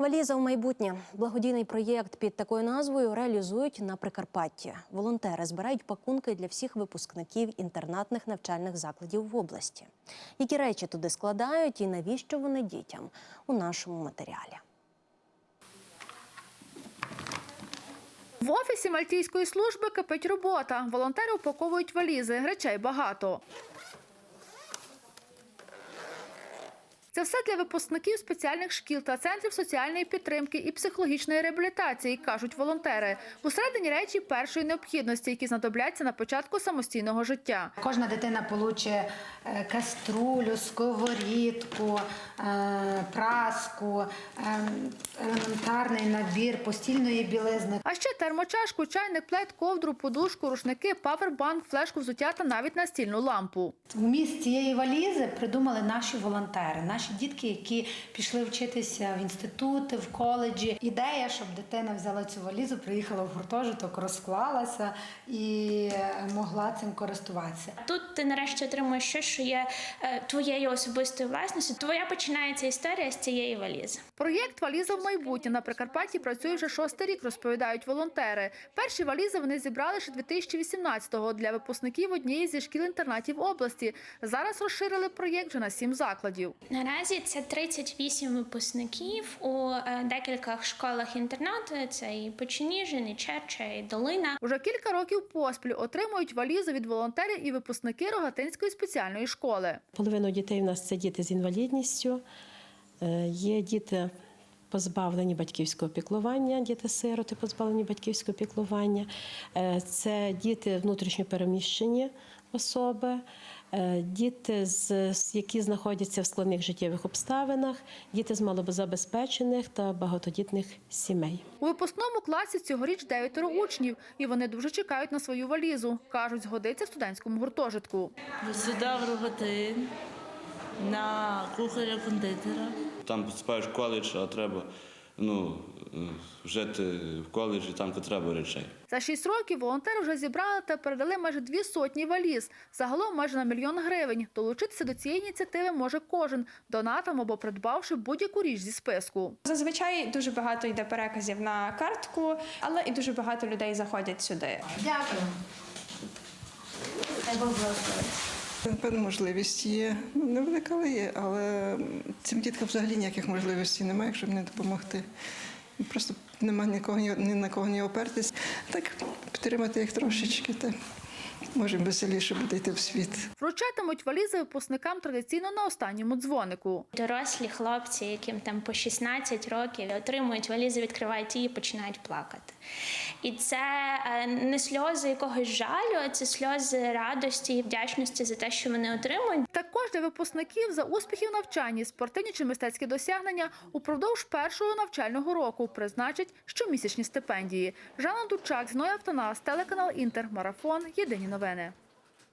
Валіза у майбутнє. Благодійний проєкт під такою назвою реалізують на Прикарпатті. Волонтери збирають пакунки для всіх випускників інтернатних навчальних закладів в області. Які речі туди складають і навіщо вони дітям у нашому матеріалі. В офісі Мальтійської служби кипить робота. Волонтери упаковують валізи, речей багато. Це все для випускників спеціальних шкіл та центрів соціальної підтримки і психологічної реабілітації, кажуть волонтери. Усередині речі першої необхідності, які знадобляться на початку самостійного життя. Кожна дитина получить е, каструлю, сковорідку, е, праску, е, елементарний набір постільної білизни. А ще термочашку, чайник, плед, ковдру, подушку, рушники, павербанк, флешку взуття та навіть настільну лампу. Вміст цієї валізи придумали наші волонтери, наші дітки, які пішли вчитися в інститути, в коледжі. Ідея, щоб дитина взяла цю валізу, приїхала в гуртожиток, розклалася і е, могла цим користуватися. Тут ти нарешті отримуєш щось, що є е, твоєю особистою власністю. Твоя починається історія з цієї валізи. Проєкт Валіза в майбутнє на Прикарпатті працює вже шостий рік, розповідають волонтери. Перші валізи вони зібрали ще 2018-го для випускників однієї зі шкіл-інтернатів області. Зараз розширили проєкт вже на сім закладів. Наразі це 38 випускників у е, декількох школах інтернату. Це і Печеніжин, і Черча, і Долина. Уже кілька років поспіль отримують валізу від волонтерів і випускники Рогатинської спеціальної школи. Половину дітей у нас це діти з інвалідністю, е, є діти позбавлені батьківського піклування, діти-сироти позбавлені батьківського піклування, Е, це діти внутрішньопереміщені особи, е, діти, які знаходяться в складних життєвих обставинах, діти з малозабезпечених та багатодітних сімей. У випускному класі цьогоріч дев'ятеро учнів, і вони дуже чекають на свою валізу. кажуть, згодиться в студентському гуртожитку. Сюди в Рогатин, на кухаря-кондитера. Там поступаєш в коледж, а треба ну, жити в коледжі, там де треба речей. За шість років волонтери вже зібрали та передали майже дві сотні валіз. Загалом майже на мільйон гривень. Долучитися до цієї ініціативи може кожен, донатом або придбавши будь-яку річ зі списку. Зазвичай дуже багато йде переказів на картку, але і дуже багато людей заходять сюди. Дякую. Певна можливість є. Ну, невелика, але є, але цим діткам взагалі ніяких можливостей немає, щоб не допомогти. Просто немає нікого ні ні на кого не опертись. Так підтримати їх трошечки, та може веселіше буде йти в світ. Вручатимуть валізи випускникам традиційно на останньому дзвонику. Дорослі хлопці, яким там по 16 років, отримують валізи, відкривають її і починають плакати. І це е, не сльози якогось жалю, а це сльози радості і вдячності за те, що вони отримують. Також для випускників за успіхи в навчанні, спортивні чи мистецькі досягнення упродовж першого навчального року призначать щомісячні стипендії. Жанна Дучак, Зноя Автонас, телеканал Інтер, Марафон. Єдині новини. 一般的。